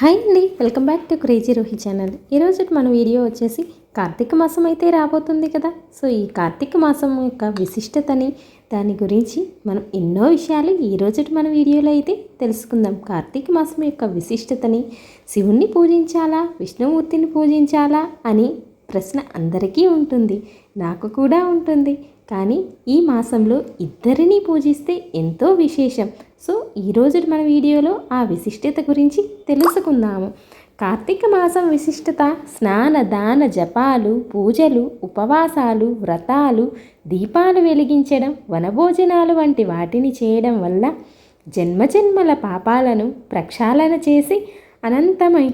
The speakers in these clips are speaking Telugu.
హాయ్ అండి welcome back to crazy Rohi channel. ఈరోజు మన వీడియో వచ్చేసి కార్తీక మాసం అయితే రాబోతుంది కదా. సో ఈ కార్తీక మాసం యొక్క విశిష్టతని దాని గురించి మనం ఎన్నో విషయాలు ఈరోజు మన వీడియోలో అయితే తెలుసుకుందాం. కార్తీక మాసం యొక్క విశిష్టతని శివుణ్ణి పూజించాలా విష్ణుమూర్తిని పూజించాలా అని ప్రశ్న అందరికీ ఉంటుంది. నాకు కూడా ఉంటుంది. కానీ ఈ మాసంలో ఇద్దరిని పూజిస్తే ఎంతో విశేషం. సో ఈరోజు మన వీడియోలో ఆ విశిష్టత గురించి తెలుసుకుందాము. కార్తీక మాసం విశిష్టత స్నాన దాన జపాలు పూజలు ఉపవాసాలు వ్రతాలు దీపాలు వెలిగించడం వనభోజనాలు వంటి వాటిని చేయడం వల్ల జన్మజన్మల పాపాలను ప్రక్షాళన చేసి అనంతమై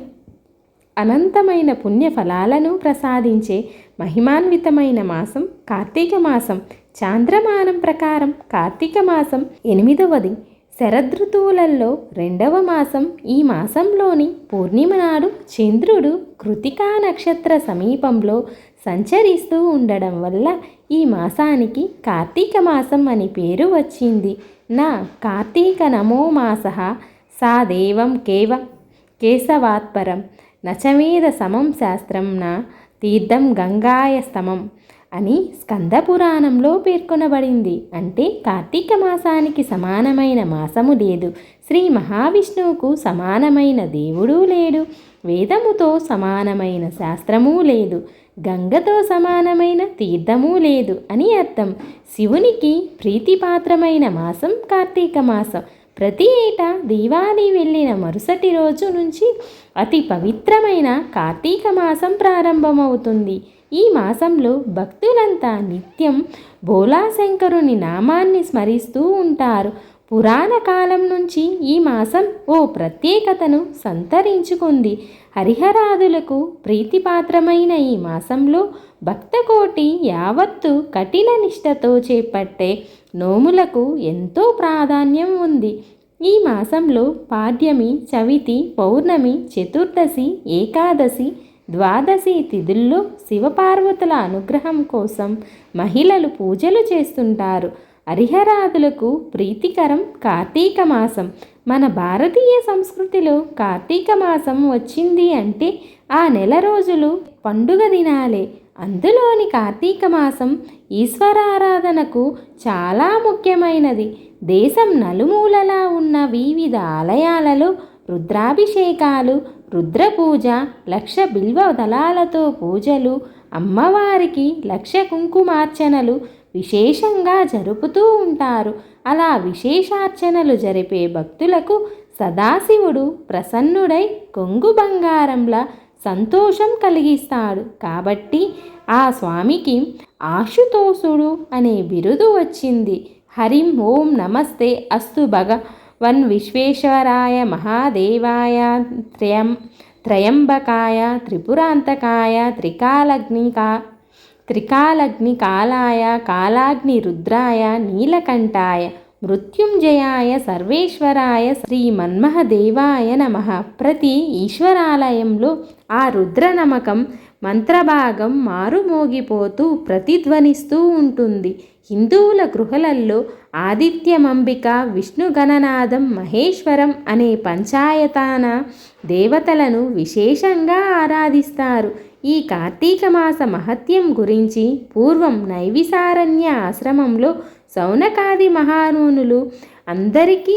అనంతమైన పుణ్యఫలాలను ప్రసాదించే మహిమాన్వితమైన మాసం కార్తీక మాసం చాంద్రమానం ప్రకారం కార్తీక మాసం ఎనిమిదవది. శరదృతువులలో రెండవ మాసం ఈ మాసంలోని పూర్ణిమ నాడు చంద్రుడు కృతికా నక్షత్ర సమీపంలో సంచరిస్తూ ఉండడం వల్ల ఈ మాసానికి కార్తీక మాసం అని పేరు వచ్చింది. నా కార్తీక నమో మాస సా దేవం కేవ కేశవాత్పరం. నచమీద సమం శాస్త్రం నా తీర్థం గంగాయ స్తమం అని స్కందపురాణంలో పేర్కొనబడింది. అంటే కార్తీక మాసానికి సమానమైన మాసము లేదు. శ్రీ మహావిష్ణువుకు సమానమైన దేవుడు లేడు. వేదముతో సమానమైన శాస్త్రము లేదు. గంగతో సమానమైన తీర్థమూ లేదు అని అర్థం. శివునికి ప్రీతిపాత్రమైన మాసం కార్తీక మాసం. ప్రతి ఏటా దీవాళి వెళ్ళిన మరుసటి రోజు నుంచి అతి పవిత్రమైన కార్తీక మాసం ప్రారంభమవుతుంది. ఈ మాసంలో భక్తులంతా నిత్యం భోలాశంకరుని నామాన్ని స్మరిస్తూ ఉంటారు. పురాణ కాలం నుంచి ఈ మాసం ఓ ప్రత్యేకతను సంతరించుకుంది. హరిహరాదులకు ప్రీతిపాత్రమైన ఈ మాసంలో భక్తకోటి యావత్తు కఠిన నిష్టతో చేపట్టే నోములకు ఎంతో ప్రాధాన్యం ఉంది. ఈ మాసంలో పాడ్యమి చవితి పౌర్ణమి చతుర్దశి ఏకాదశి ద్వాదశి తిథుల్లో శివపార్వతుల అనుగ్రహం కోసం మహిళలు పూజలు చేస్తుంటారు. హరిహరాదులకు ప్రీతికరం కార్తీక మాసం. మన భారతీయ సంస్కృతిలో కార్తీక మాసం వచ్చింది అంటే ఆ నెల రోజులు పండుగ దినాలే. అందులోని కార్తీక మాసం ఈశ్వరారాధనకు చాలా ముఖ్యమైనది. దేశం నలుమూలలా ఉన్న వివిధ ఆలయాలలో రుద్రాభిషేకాలు రుద్రపూజ లక్ష బిల్వ దళాలతో పూజలు అమ్మవారికి లక్ష కుంకుమార్చనలు విశేషంగా జరుపుతూ ఉంటారు. అలా విశేషార్చనలు జరిపే భక్తులకు సదాశివుడు ప్రసన్నుడై కొంగు బంగారంలా సంతోషం కలిగిస్తాడు. కాబట్టి ఆ స్వామికి ఆశుతోషుడు అనే బిరుదు వచ్చింది. హరిం ఓం నమస్తే అస్తు భగవన్ విశ్వేశ్వరాయ మహాదేవాయ త్రయం త్రయంబకాయ త్రిపురాంతకాయ త్రికాలగ్నికా త్రికాలగ్ని కాలాయ కాలాగ్ని రుద్రాయ నీలకంఠాయ మృత్యుంజయాయ సర్వేశ్వరాయ శ్రీ మన్మహదేవాయ నమ. ప్రతి ఈశ్వరాలయంలో ఆ రుద్రనమకం మంత్రభాగం మారుమోగిపోతూ ప్రతిధ్వనిస్తూ ఉంటుంది. హిందువుల గృహలల్లో ఆదిత్యమంబిక విష్ణుగణనాథం మహేశ్వరం అనే పంచాయతాన దేవతలను విశేషంగా ఆరాధిస్తారు. ఈ కార్తీక మాస మహత్యం గురించి పూర్వం నైవిసారణ్య ఆశ్రమంలో సౌనకాది మహానునులు అందరికీ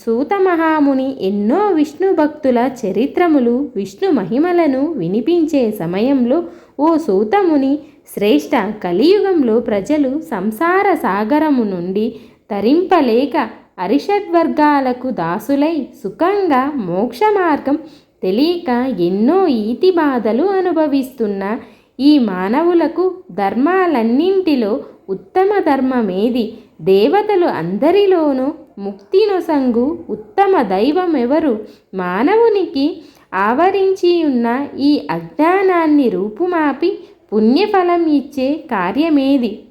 సూత మహాముని ఎన్నో విష్ణు భక్తుల చరిత్రములు విష్ణు మహిమలను వినిపించే సమయంలో ఓ సూతముని శ్రేష్ఠ కలియుగంలో ప్రజలు సంసార సాగరము నుండి తరింపలేక అరిషడ్వర్గాలకు దాసులై సుఖంగా మోక్ష మార్గం తెలియక ఎన్నో ఈతి బాధలు అనుభవిస్తున్న ఈ మానవులకు ధర్మాలన్నింటిలో ఉత్తమ ధర్మమేది? దేవతలు అందరిలోనూ ముక్తినొసంగు ఉత్తమ దైవం ఎవరు మానవునికి ఆవరించి ఉన్న ఈ అజ్ఞానాన్ని రూపుమాపి పుణ్యఫలం ఇచ్చే కార్యమేది?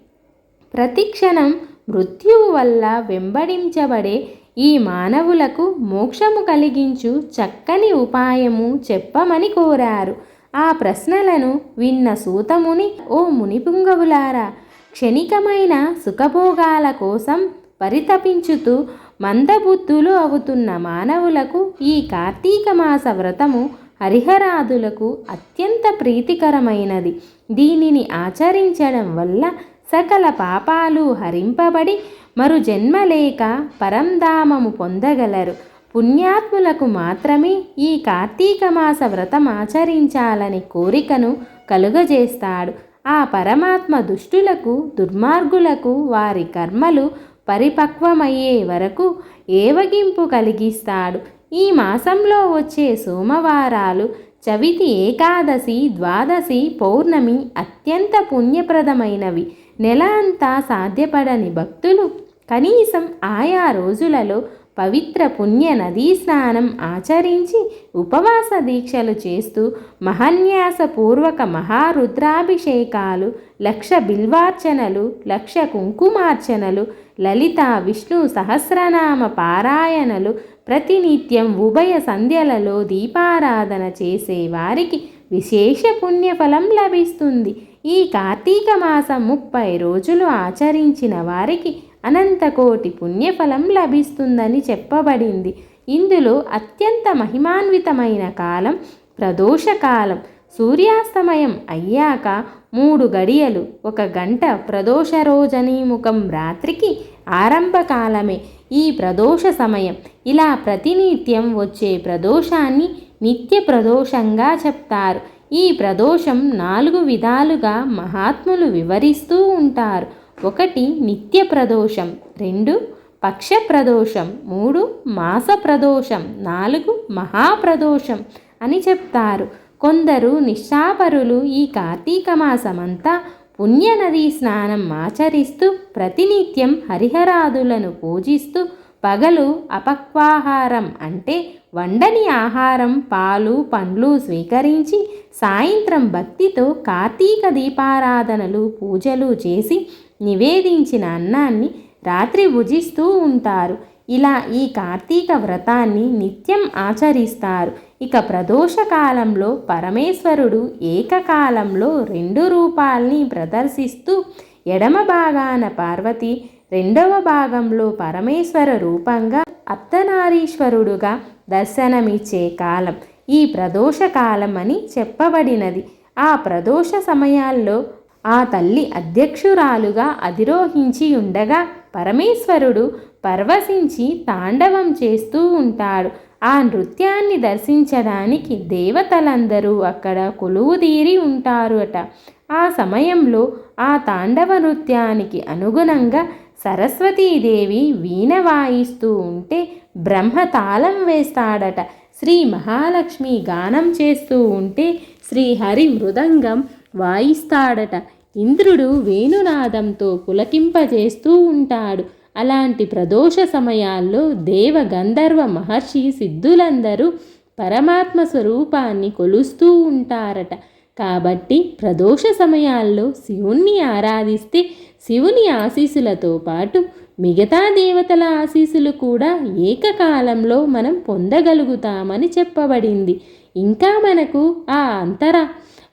ప్రతిక్షణం మృత్యువు వల్ల వెంబడించబడే ఈ మానవులకు మోక్షము కలిగించు చక్కని ఉపాయము చెప్పమని కోరారు. ఆ ప్రశ్నలను విన్న సూతముని ఓ మునిపుంగవులారా క్షణికమైన సుఖభోగాల కోసం పరితపించుతూ మందబుద్ధులు అవుతున్న మానవులకు ఈ కార్తీక మాస వ్రతము హరిహరాదులకు అత్యంత ప్రీతికరమైనది. దీనిని ఆచరించడం వల్ల సకల పాపాలు హరింపబడి మరు జన్మలేక పరంధామము పొందగలరు. పుణ్యాత్ములకు మాత్రమే ఈ కార్తీక మాస వ్రతం ఆచరించాలని కోరికను కలుగజేస్తాడు. ఆ పరమాత్మ దుష్టులకు దుర్మార్గులకు వారి కర్మలు పరిపక్వమయ్యే వరకు ఏవగింపు కలిగిస్తాడు. ఈ మాసంలో వచ్చే సోమవారాలు చవితి ఏకాదశి ద్వాదశి పౌర్ణమి అత్యంత పుణ్యప్రదమైనవి. నెల అంతా సాధ్యపడని భక్తులు కనీసం ఆయా రోజులలో పవిత్ర పుణ్య నదీ స్నానం ఆచరించి ఉపవాస దీక్షలు చేస్తూ మహన్యాసపూర్వక మహారుద్రాభిషేకాలు లక్ష బిల్వార్చనలు లక్ష కుంకుమార్చనలు లలిత విష్ణు సహస్రనామ పారాయణలు ప్రతినిత్యం ఉభయ సంధ్యలలో దీపారాధన చేసే వారికి విశేష పుణ్యఫలం లభిస్తుంది. ఈ కార్తీక మాసం ముప్పై రోజులు ఆచరించిన వారికి అనంతకోటి పుణ్యఫలం లభిస్తుందని చెప్పబడింది. ఇందులో అత్యంత మహిమాన్వితమైన కాలం ప్రదోషకాలం. సూర్యాస్తమయం అయ్యాక మూడు గడియలు ఒక గంట ప్రదోష రోజనీముఖం రాత్రికి ఆరంభకాలమే. ఈ ప్రదోష సమయం ఇలా ప్రతినిత్యం వచ్చే ప్రదోషాన్ని నిత్య ప్రదోషంగా చెప్తారు. ఈ ప్రదోషం నాలుగు విధాలుగా మహాత్ములు వివరిస్తూ ఉంటారు. ఒకటి నిత్య ప్రదోషం. రెండు పక్ష ప్రదోషం. మూడు మాస ప్రదోషం. నాలుగు మహాప్రదోషం అని చెప్తారు. కొందరు నిష్ఠాపరులు ఈ కార్తీక మాసమంతా పుణ్యనదీ స్నానం ఆచరిస్తూ ప్రతినిత్యం హరిహరాదులను పూజిస్తూ పగలు అపక్వాహారం అంటే వండని ఆహారం పాలు పండ్లు స్వీకరించి సాయంత్రం భక్తితో కార్తీక దీపారాధనలు పూజలు చేసి నివేదించిన అన్నాన్ని రాత్రి భుజిస్తూ ఉంటారు. ఇలా ఈ కార్తీక వ్రతాన్ని నిత్యం ఆచరిస్తారు. ఇక ప్రదోష కాలంలో పరమేశ్వరుడు ఏకకాలంలో రెండు రూపాల్ని ప్రదర్శిస్తూ ఎడమ భాగాన పార్వతి రెండవ భాగంలో పరమేశ్వర రూపంగా అర్ధనారీశ్వరుడుగా దర్శనమిచ్చే కాలం ఈ ప్రదోష కాలం అని చెప్పబడినది. ఆ ప్రదోష సమయాల్లో ఆ తల్లి అధ్యక్షురాలుగా అధిరోహించి ఉండగా పరమేశ్వరుడు పర్వశించి తాండవం చేస్తూ ఉంటాడు. ఆ నృత్యాన్ని దర్శించడానికి దేవతలందరూ అక్కడ కొలువుదీరి ఉంటారు అట ఆ సమయంలో ఆ తాండవ నృత్యానికి అనుగుణంగా సరస్వతీదేవి వీణ వాయిస్తూ ఉంటే బ్రహ్మ తాళం వేస్తాడట. శ్రీ మహాలక్ష్మి గానం చేస్తూ ఉంటే శ్రీహరి మృదంగం వాయిస్తాడట. ఇంద్రుడు వేణునాదంతో పులకింపజేస్తూ ఉంటాడు. అలాంటి ప్రదోష సమయాల్లో దేవ గంధర్వ మహర్షి సిద్ధులందరూ పరమాత్మ స్వరూపాన్ని కొలుస్తూ ఉంటారట. కాబట్టి ప్రదోష సమయాల్లో శివుణ్ణి ఆరాధిస్తే శివుని ఆశీస్సులతో పాటు మిగతా దేవతల ఆశీస్సులు కూడా ఏకకాలంలో మనం పొందగలుగుతామని చెప్పబడింది. ఇంకా మనకు ఆ అంతర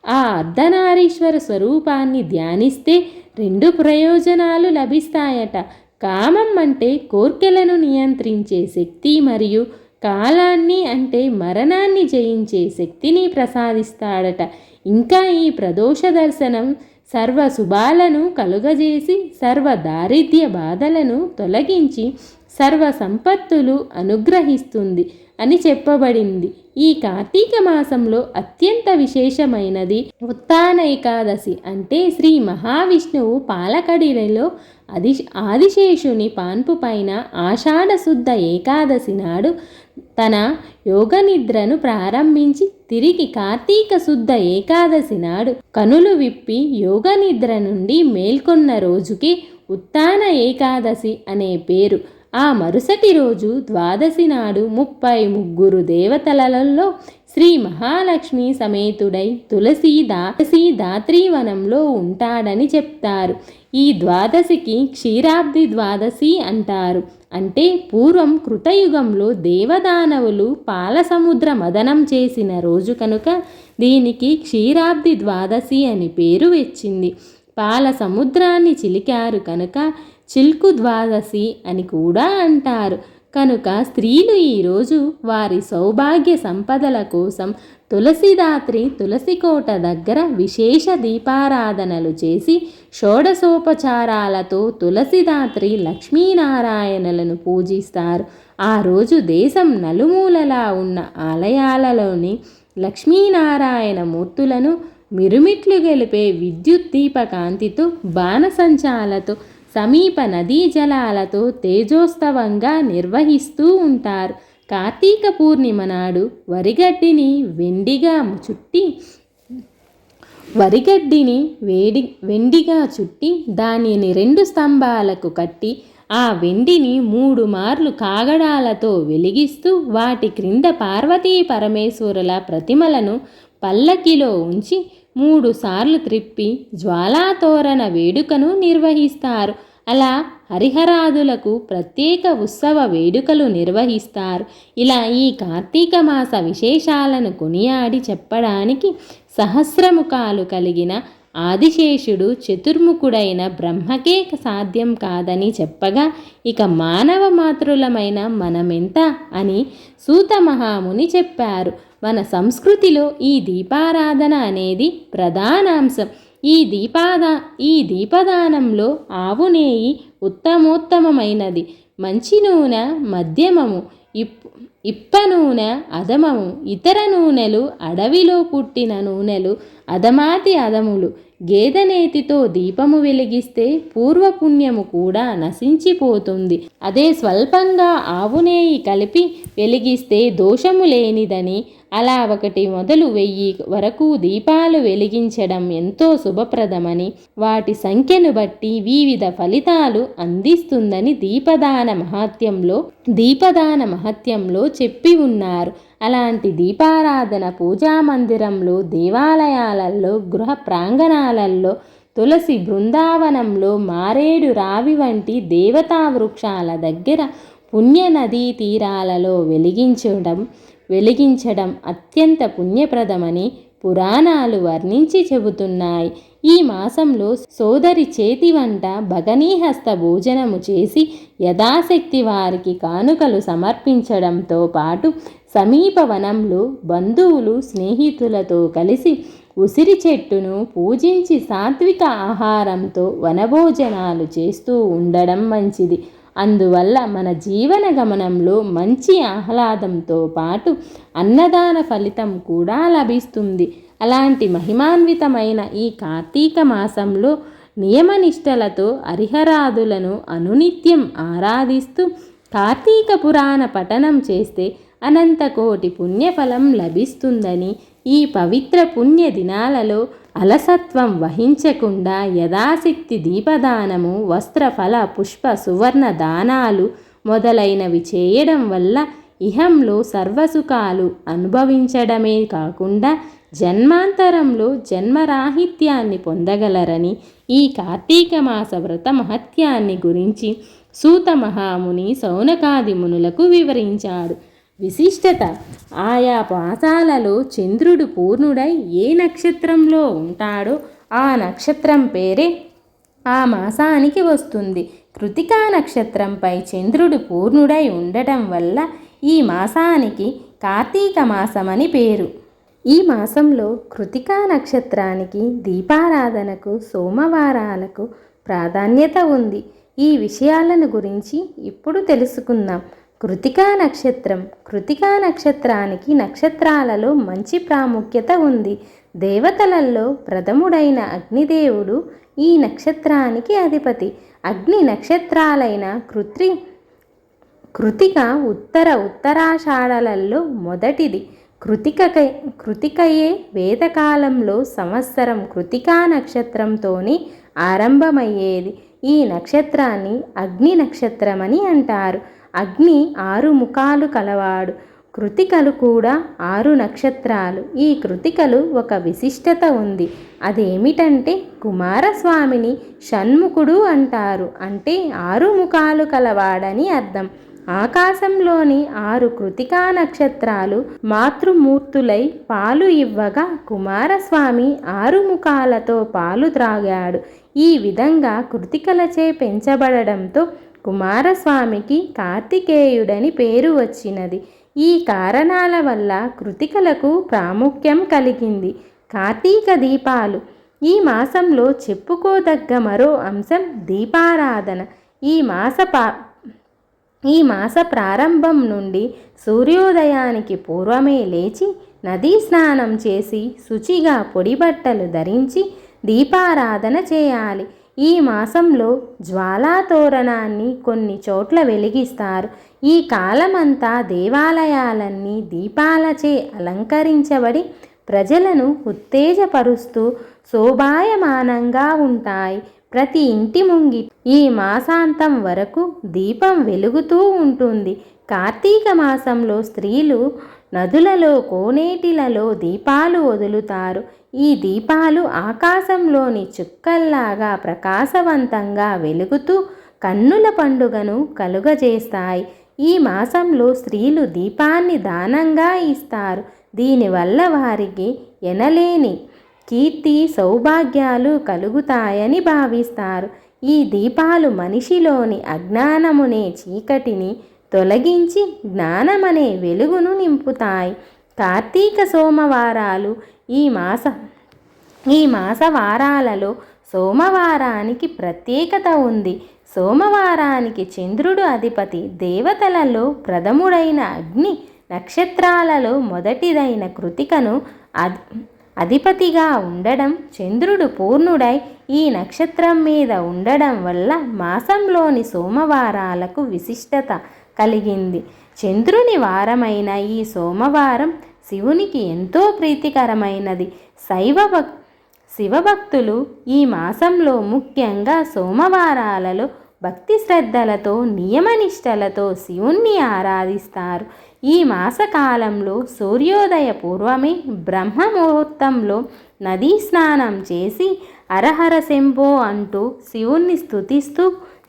ఆ అర్ధనారీశ్వర స్వరూపాన్ని ధ్యానిస్తే రెండు ప్రయోజనాలు లభిస్తాయట. కామం అంటే కోర్కెలను నియంత్రించే శక్తి మరియు కాలాన్ని అంటే మరణాన్ని జయించే శక్తిని ప్రసాదిస్తాడట. ఇంకా ఈ ప్రదోష దర్శనం సర్వ శుభాలను కలుగజేసి సర్వ దారిద్ర్య బాధలను తొలగించి సర్వ సంపత్తులు అనుగ్రహిస్తుంది అని చెప్పబడింది. ఈ కార్తీక మాసంలో అత్యంత విశేషమైనది ఉత్తాన ఏకాదశి అంటే శ్రీ మహావిష్ణువు పాలకడిలో అది ఆదిశేషుని పాన్పు పైన ఆషాఢశుద్ధ ఏకాదశి నాడు తన యోగ నిద్రను ప్రారంభించి తిరిగి కార్తీక శుద్ధ ఏకాదశి నాడు కనులు విప్పి యోగ నిద్ర నుండి మేల్కొన్న రోజుకి ఉత్తాన ఏకాదశి అనే పేరు. ఆ మరుసటి రోజు ద్వాదశి నాడు ముప్పై ముగ్గురు దేవతలలో శ్రీ మహాలక్ష్మి సమేతుడై తులసి దాసి దాత్రీవనంలో ఉంటాడని చెప్తారు. ఈ ద్వాదశికి క్షీరాబ్ది ద్వాదశి అంటారు. అంటే పూర్వం కృతయుగంలో దేవదానవులు పాలసముద్ర మదనం చేసిన రోజు కనుక దీనికి క్షీరాబ్ది ద్వాదశి అని పేరు వచ్చింది. పాల సముద్రాన్ని చిలికారు కనుక చిల్కు ద్వాదశి అని కూడా అంటారు. కనుక స్త్రీలు ఈరోజు వారి సౌభాగ్య సంపదల కోసం తులసిదాత్రి తులసికోట దగ్గర విశేష దీపారాధనలు చేసి షోడసోపచారాలతో తులసిదాత్రి లక్ష్మీనారాయణలను పూజిస్తారు. ఆ రోజు దేశం నలుమూలలా ఉన్న ఆలయాలలోని లక్ష్మీనారాయణ మూర్తులను మిరుమిట్లు గెలిపే విద్యుత్ దీపకాంతితో బాణసంచాలతో సమీప నదీ జలాలతో తేజోత్సవంగా నిర్వహిస్తూ ఉంటారు. కార్తీక పూర్ణిమ నాడు వరిగడ్డిని వెండిగా చుట్టి వరిగడ్డిని వేడి వెండిగా చుట్టి దానిని రెండు స్తంభాలకు కట్టి ఆ వెండిని మూడు మార్లు కాగడాలతో వెలిగిస్తూ వాటి క్రింద పార్వతీ పరమేశ్వరుల ప్రతిమలను పల్లకిలో ఉంచి మూడు సార్లు త్రిప్పి జ్వాలాతోరణ వేడుకను నిర్వహిస్తారు. అలా హరిహరాదులకు ప్రత్యేక ఉత్సవ వేడుకలు నిర్వహిస్తారు. ఇలా ఈ కార్తీక మాస విశేషాలను కొనియాడి చెప్పడానికి సహస్రముఖాలు కలిగిన ఆదిశేషుడు చతుర్ముఖుడైన బ్రహ్మకే సాధ్యం కాదని చెప్పగా ఇక మానవ మాతృలమైన మనమెంత అని సూత మహాముని చెప్పారు. మన సంస్కృతిలో ఈ దీపారాధన అనేది ప్రధానాంశం. ఈ దీపాద ఈ దీపదానంలో ఆవు నేయి ఉత్తమోత్తమమైనది. మంచి నూనె మధ్యమము ఇప్ ఇప్ప నూనె అధమము ఇతర నూనెలు అడవిలో పుట్టిన నూనెలు అధమాతి అధములు. గేదెనేతితో దీపము వెలిగిస్తే పూర్వపుణ్యము కూడా నశించిపోతుంది. అదే స్వల్పంగా ఆవునేయి కలిపి వెలిగిస్తే దోషము లేనిదని అలా ఒకటి మొదలు వెయ్యి వరకు దీపాలు వెలిగించడం ఎంతో శుభప్రదమని వాటి సంఖ్యను బట్టి వివిధ ఫలితాలు అందిస్తుందని దీపదాన మహాత్యంలో దీపదాన మహత్యంలో చెప్పి ఉన్నారు. అలాంటి దీపారాధన పూజా మందిరంలో దేవాలయాలలో గృహ ప్రాంగణాలలో తులసి బృందావనంలో మారేడు రావి వంటి దేవతా వృక్షాల దగ్గర పుణ్య నదీ తీరాలలో వెలిగించడం వెలిగించడం అత్యంత పుణ్యప్రదమని పురాణాలు వర్ణించి చెబుతున్నాయి. ఈ మాసంలో సోదరి చేతి వంట భగనీహస్త భోజనము చేసి యథాశక్తి వారికి కానుకలు సమర్పించడంతో పాటు సమీప వనంలో బంధువులు స్నేహితులతో కలిసి ఉసిరి చెట్టును పూజించి సాత్విక ఆహారంతో వనభోజనాలు చేస్తూ ఉండడం మంచిది. అందువల్ల మన జీవన గమనంలో మంచి ఆహ్లాదంతో పాటు అన్నదాన ఫలితం కూడా లభిస్తుంది. అలాంటి మహిమాన్వితమైన ఈ కార్తీక మాసంలో నియమనిష్టలతో హరిహరాదులను అనునిత్యం ఆరాధిస్తూ కార్తీక పురాణ పఠనం చేస్తే అనంతకోటి పుణ్యఫలం లభిస్తుందని ఈ పవిత్ర పుణ్య దినాలలో అలసత్వం వహించకుండా యథాశక్తి దీపదానము వస్త్రఫల పుష్ప సువర్ణ దానాలు మొదలైనవి చేయడం వల్ల ఇహంలో సర్వసుఖాలు అనుభవించడమే కాకుండా జన్మాంతరంలో జన్మరాహిత్యాన్ని పొందగలరని ఈ కార్తీక మాస వ్రత మహత్యాన్ని గురించి సూత మహాముని సౌనకాది మునులకు వివరించాడు. విశిష్టత. ఆయా పాసాలలో చంద్రుడు పూర్ణుడై ఏ నక్షత్రంలో ఉంటాడో ఆ నక్షత్రం పేరే ఆ మాసానికి వస్తుంది. కృతికా నక్షత్రంపై చంద్రుడు పూర్ణుడై ఉండటం వల్ల ఈ మాసానికి కార్తీక మాసమని పేరు. ఈ మాసంలో కృతికా నక్షత్రానికి దీపారాధనకు సోమవారాలకు ప్రాధాన్యత ఉంది. ఈ విషయాలను గురించి ఇప్పుడు తెలుసుకుందాం. కృతికా నక్షత్రం. కృతికా నక్షత్రానికి నక్షత్రాలలో మంచి ప్రాముఖ్యత ఉంది. దేవతలలో ప్రథముడైన అగ్నిదేవుడు ఈ నక్షత్రానికి అధిపతి. అగ్ని నక్షత్రాలైన కృత్రి కృతిక ఉత్తర ఉత్తరాషాఢలలో మొదటిది. కృతికకై కృతికయే వేదకాలంలో సంవత్సరం కృతికా నక్షత్రంతోనే ఆరంభమయ్యేది. ఈ నక్షత్రాన్ని అగ్ని నక్షత్రమని అంటారు. అగ్ని ఆరు ముఖాలు కలవాడు. కృతికలు కూడా ఆరు నక్షత్రాలు. ఈ కృతికలు ఒక విశిష్టత ఉంది. అదేమిటంటే కుమారస్వామిని షణ్ముఖుడు అంటారు. అంటే ఆరు ముఖాలు కలవాడని అర్థం. ఆకాశంలోని ఆరు కృతికా నక్షత్రాలు మాతృమూర్తులై పాలు ఇవ్వగా కుమారస్వామి ఆరు ముఖాలతో పాలు త్రాగాడు. ఈ విధంగా కృతికలచే పెంచబడడంతో కుమారస్వామికి కార్తికేయుడని పేరు వచ్చినది. ఈ కారణాల వల్ల కృతికలకు ప్రాముఖ్యం కలిగింది. కార్తీక దీపాలు. ఈ మాసంలో చెప్పుకోదగ్గ మరో అంశం దీపారాధన. ఈ మాస పా ఈ మాస ప్రారంభం నుండి సూర్యోదయానికి పూర్వమే లేచి నదీ స్నానం చేసి శుచిగా పొడి బట్టలు ధరించి దీపారాధన చేయాలి. ఈ మాసంలో జ్వాలాతోరణాన్ని కొన్ని చోట్ల వెలిగిస్తారు. ఈ కాలమంతా దేవాలయాలన్నీ దీపాలచే అలంకరించబడి ప్రజలను ఉత్తేజపరుస్తూ శోభాయమానంగా ఉంటాయి. ప్రతి ఇంటి ముంగి ఈ మాసాంతం వరకు దీపం వెలుగుతూ ఉంటుంది. కార్తీక మాసంలో స్త్రీలు నదులలో కోనేటిలలో దీపాలు వదులుతారు. ఈ దీపాలు ఆకాశంలోని చుక్కల్లాగా ప్రకాశవంతంగా వెలుగుతూ కన్నుల పండుగను కలుగజేస్తాయి. ఈ మాసంలో స్త్రీలు దీపాన్ని దానంగా ఇస్తారు. దీనివల్ల వారికి ఎనలేని కీర్తి సౌభాగ్యాలు కలుగుతాయని భావిస్తారు. ఈ దీపాలు మనిషిలోని అజ్ఞానమునే చీకటిని తొలగించి జ్ఞానమనే వెలుగును నింపుతాయి. కార్తీక సోమవారాలు ఈ మాస ఈ మాస వారాలలో సోమవారానికి ప్రత్యేకత ఉంది. సోమవారానికి చంద్రుడు అధిపతి దేవతలలో ప్రథముడైన అగ్ని నక్షత్రాలలో మొదటిదైన కృతికను అద్ అధిపతిగా ఉండడం చంద్రుడు పూర్ణుడై ఈ నక్షత్రం మీద ఉండడం వల్ల మాసంలోని సోమవారాలకు విశిష్టత కలిగింది. చంద్రుని వారమైన ఈ సోమవారం శివునికి ఎంతో ప్రీతికరమైనది. శైవ భక్ శివభక్తులు ఈ మాసంలో ముఖ్యంగా సోమవారాలలో భక్తి శ్రద్ధలతో నియమనిష్టలతో శివుణ్ణి ఆరాధిస్తారు. ఈ మాసకాలంలో సూర్యోదయ పూర్వమే బ్రహ్మముహూర్తంలో నదీ స్నానం చేసి అరహర శంభో అంటూ శివుణ్ణి స్తుతిస్తూ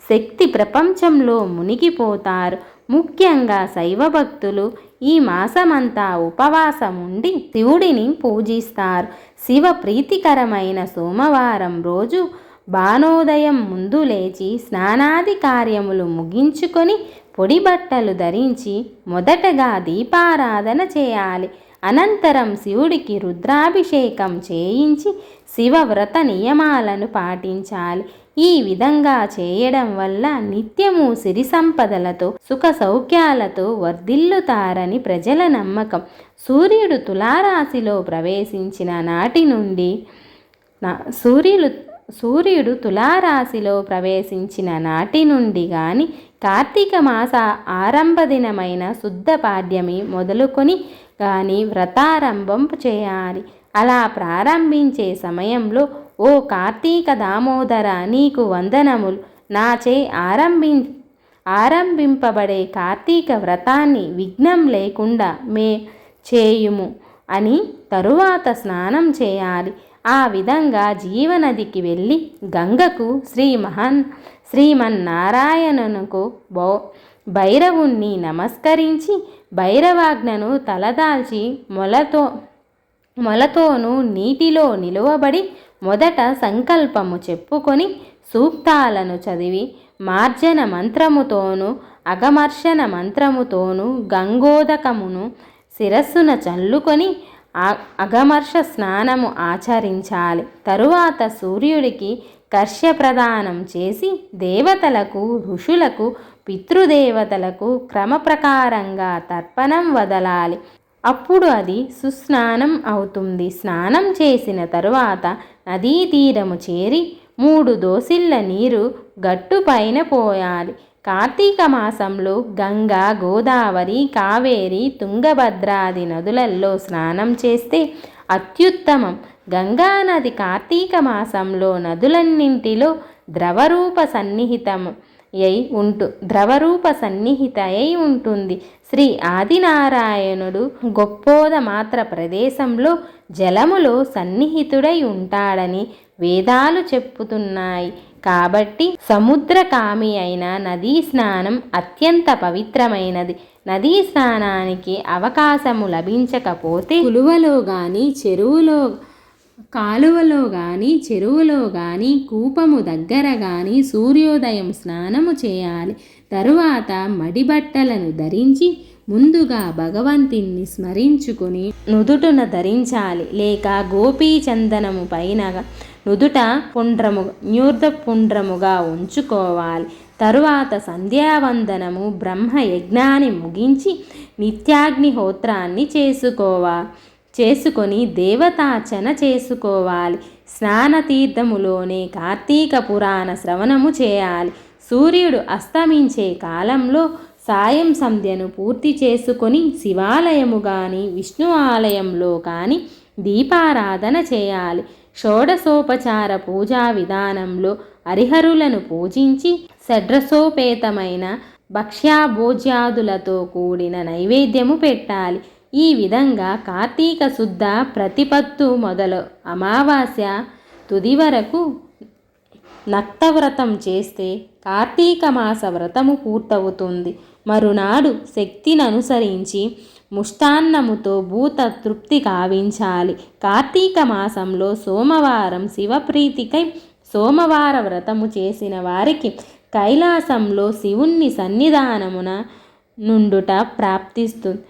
శక్తి ప్రపంచంలో మునిగిపోతారు. ముఖ్యంగా శైవ భక్తులు ఈ మాసమంతా ఉపవాసం ఉండి శివుడిని పూజిస్తారు. శివ ప్రీతికరమైన సోమవారం రోజు బాణోదయం ముందు లేచి స్నానాది కార్యములు ముగించుకొని పొడి బట్టలు ధరించి మొదటగా దీపారాధన చేయాలి. అనంతరం శివుడికి రుద్రాభిషేకం చేయించి శివవ్రత నియమాలను పాటించాలి. ఈ విధంగా చేయడం వల్ల నిత్యము సిరి సంపదలతో సుఖ సౌఖ్యాలతో వర్ధిల్లుతారని ప్రజల నమ్మకం. సూర్యుడు తులారాశిలో ప్రవేశించిన నాటి నుండి సూర్యులు సూర్యుడు తులారాశిలో ప్రవేశించిన నాటి నుండి గాని కార్తీక మాస ఆరంభ దినమైన శుద్ధ పాడ్యమి మొదలుకొని కానీ వ్రతారంభం చేయాలి. అలా ప్రారంభించే సమయంలో ఓ కార్తీక దామోదర నీకు వందనములు. నాచే ఆరంభి ఆరంభింపబడే కార్తీక వ్రతాన్ని విఘ్నం లేకుండా మే చేయుము అని తరువాత స్నానం చేయాలి. ఆ విధంగా జీవనదికి వెళ్ళి గంగకు శ్రీ మహాన్ శ్రీమన్నారాయణనుకు బో భైరవుణ్ణి నమస్కరించి భైరవాజ్ఞను తలదాల్చి మొలతో మొలతోనూ నీటిలో నిలువబడి మొదట సంకల్పము చెప్పుకొని సూక్తాలను చదివి మార్జన మంత్రముతోనూ అగమర్షణ మంత్రముతోనూ గంగోదకమును శిరస్సున చల్లుకొని అగమర్ష స్నానము ఆచరించాలి. తరువాత సూర్యుడికి కర్ష ప్రదానం చేసి దేవతలకు ఋషులకు పితృదేవతలకు క్రమప్రకారంగా తర్పణం వదలాలి. అప్పుడు అది సుస్నానం అవుతుంది. స్నానం చేసిన తరువాత నదీ తీరము చేరి మూడు దోసిళ్ళ నీరు గట్టుపైన పోయాలి. కార్తీక మాసంలో గంగా గోదావరి కావేరి తుంగభద్రాది నదులలో స్నానం చేస్తే అత్యుత్తమం. గంగానది కార్తీక మాసంలో నదులన్నింటిలో ద్రవరూప సన్నిహితం అయి ఉంటు ద్రవరూప సన్నిహిత అయి ఉంటుంది. శ్రీ ఆదినారాయణుడు గొప్పోద మాత్ర ప్రదేశంలో జలములో సన్నిహితుడై ఉంటాడని వేదాలు చెప్పుతున్నాయి. కాబట్టి సముద్రకామి అయిన నదీ స్నానం అత్యంత పవిత్రమైనది. నదీ స్నానానికి అవకాశము లభించకపోతే కులువలో కానీ చెరువులో కాలువలో కానీ చెరువులో కానీ కూపము దగ్గర కానీ సూర్యోదయం స్నానము చేయాలి. తరువాత మడిబట్టలను ధరించి ముందుగా భగవంతుని స్మరించుకుని నుదుటున ధరించాలి. లేక గోపీచందనము పైన నుదుట పుండ్రము న్యూర్ధ పుండ్రముగా ఉంచుకోవాలి. తరువాత సంధ్యావందనము బ్రహ్మ యజ్ఞాన్ని ముగించి నిత్యాగ్నిహోత్రాన్ని చేసుకోవాలి చేసుకొని దేవతార్చన చేసుకోవాలి. స్నానతీర్థములోనే కార్తీక పురాణ శ్రవణము చేయాలి. సూర్యుడు అస్తమించే కాలంలో సాయం సంధ్యను పూర్తి చేసుకొని శివాలయము కానీ విష్ణు ఆలయంలో కానీ దీపారాధన చేయాలి. షోడసోపచార పూజా విధానంలో హరిహరులను పూజించి షడ్రసోపేతమైన భక్ష్యాభోజ్యాదులతో కూడిన నైవేద్యము పెట్టాలి. ఈ విధంగా కార్తీక శుద్ధ ప్రతిపత్తు మొదలు అమావాస్య తుది వరకు నక్తవ్రతం చేస్తే కార్తీక మాస వ్రతము పూర్తవుతుంది. మరునాడు శక్తిని అనుసరించి ముష్టాన్నముతో భూత తృప్తి కావించాలి కార్తీక మాసంలో సోమవారం శివప్రీతికై సోమవార వ్రతము చేసిన వారికి కైలాసంలో శివుణ్ణి సన్నిధానమున నుండుట ప్రాప్తిస్తుంది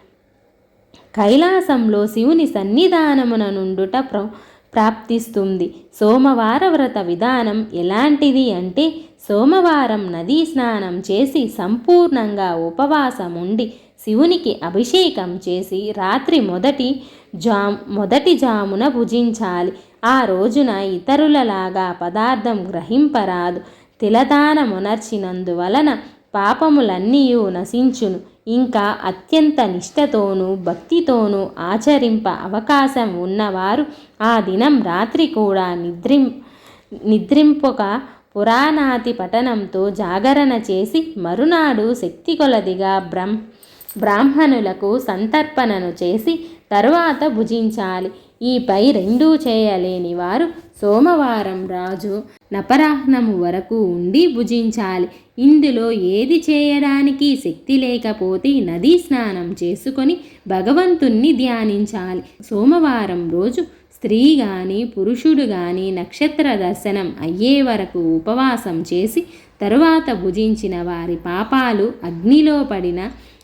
కైలాసంలో శివుని సన్నిధానమున నుండుట ప్ర ప్రాప్తిస్తుంది. సోమవార వ్రత విధానం ఎలాంటిది అంటే సోమవారం నదీ స్నానం చేసి సంపూర్ణంగా ఉపవాసం ఉండి శివునికి అభిషేకం చేసి రాత్రి మొదటి జా మొదటి జామున భుజించాలి. ఆ రోజున ఇతరులలాగా పదార్థం గ్రహింపరాదు. తిలదానమునర్చినందువలన పాపములన్నీయు నశించును. ఇంకా అత్యంత నిష్టతోనూ భక్తితోనూ ఆచరింప అవకాశం ఉన్నవారు ఆ దినం రాత్రి కూడా నిద్రిం నిద్రింపక పురాణాతి పఠనంతో జాగరణ చేసి మరునాడు శక్తి కొలదిగా బ్రహ్మ బ్రాహ్మణులకు సంతర్పణను చేసి తరువాత భుజించాలి. ఈపై రెండూ చేయలేని వారు సోమవారం రాజు నపరాహ్నము వరకు ఉండి భుజించాలి. ఇందులో ఏది చేయడానికి శక్తి లేకపోతే నదీ స్నానం చేసుకొని భగవంతుణ్ణి ధ్యానించాలి. సోమవారం రోజు స్త్రీ కానీ పురుషుడు కానీ నక్షత్ర దర్శనం అయ్యే వరకు ఉపవాసం చేసి తరువాత భుజించిన వారి పాపాలు అగ్నిలో పడిన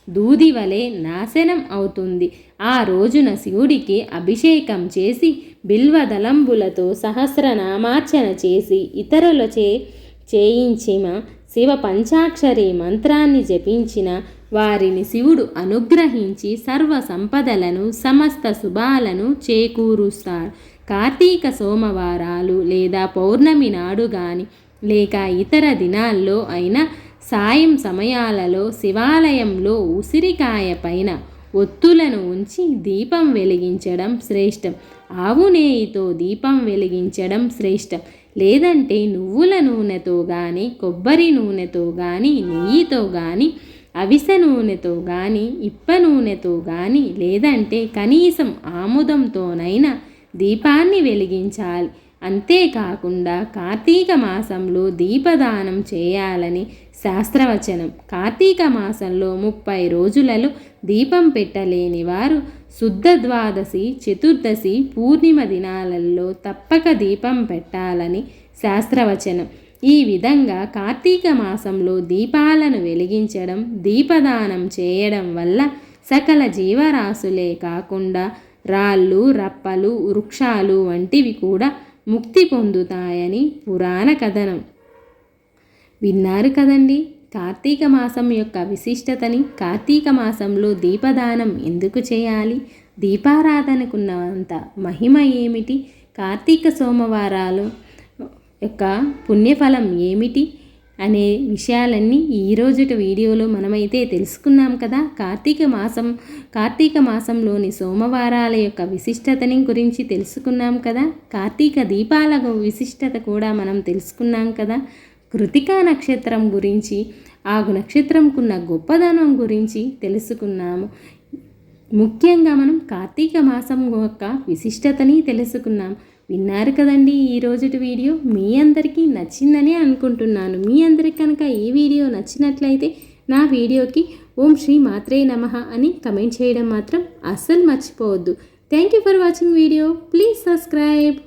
దూది వలె నాశనం అవుతుంది. ఆ రోజున శివుడికి అభిషేకం చేసి బిల్వదలంబులతో సహస్రనామార్చన చేసి ఇతరులచే చేయించిన శివ పంచాక్షరి మంత్రాన్ని జపించిన వారిని శివుడు అనుగ్రహించి సర్వ సంపదలను సమస్త శుభాలను చేకూరుస్తాడు. కార్తీక సోమవారాలు లేదా పౌర్ణమి నాడు కానీ లేక ఇతర దినాల్లో అయినా సాయం సమయాలలో శివాలయంలో ఉసిరికాయ పైన ఒత్తులను ఉంచి దీపం వెలిగించడం శ్రేష్టం. ఆవు నేయితో దీపం వెలిగించడం శ్రేష్టం. లేదంటే నువ్వుల నూనెతో కానీ కొబ్బరి నూనెతో కానీ నెయ్యితో కానీ అవిసె నూనెతో కానీ ఇప్ప నూనెతో కానీ లేదంటే కనీసం ఆముదంతోనైనా దీపాన్ని వెలిగించాలి. అంతేకాకుండా కార్తీక మాసంలో దీపదానం చేయాలని శాస్త్రవచనం. కార్తీక మాసంలో ముప్పై రోజులలో దీపం పెట్టలేని వారు శుద్ధ ద్వాదశి చతుర్దశి పూర్ణిమ దినాలలో తప్పక దీపం పెట్టాలని శాస్త్రవచనం. ఈ విధంగా కార్తీక మాసంలో దీపాలను వెలిగించడం దీపదానం చేయడం వల్ల సకల జీవరాశులే కాకుండా రాళ్ళు రప్పలు వృక్షాలు వంటివి కూడా ముక్తి పొందుతాయని పురాణ కథనం. విన్నారు కదండి కార్తీక మాసం యొక్క విశిష్టతని కార్తీక మాసంలో దీపదానం ఎందుకు చేయాలి? దీపారాధనకున్నంత మహిమ ఏమిటి? కార్తీక సోమవారాలు యొక్క పుణ్యఫలం ఏమిటి? అనే విషయాలన్నీ ఈరోజుటి వీడియోలో మనమైతే తెలుసుకున్నాం కదా. కార్తీక మాసం కార్తీక మాసంలోని సోమవారాల యొక్క విశిష్టతని గురించి తెలుసుకున్నాం కదా. కార్తీక దీపాల విశిష్టత కూడా మనం తెలుసుకున్నాం కదా. కృతికా నక్షత్రం గురించి ఆ నక్షత్రంకున్న గొప్పదనం గురించి తెలుసుకున్నాము. ముఖ్యంగా మనం కార్తీక మాసం యొక్క విశిష్టతని తెలుసుకున్నాం. విన్నారు కదండి ఈ రోజుటి వీడియో? మీ అందరికీ నచ్చిందని అనుకుంటున్నాను. మీ అందరికి కనుక ఈ వీడియో నచ్చినట్లయితే నా వీడియోకి ఓం శ్రీ మాత్రే నమ అని కమెంట్ చేయడం మాత్రం అస్సలు మర్చిపోవద్దు. Thank you for watching video. Please subscribe.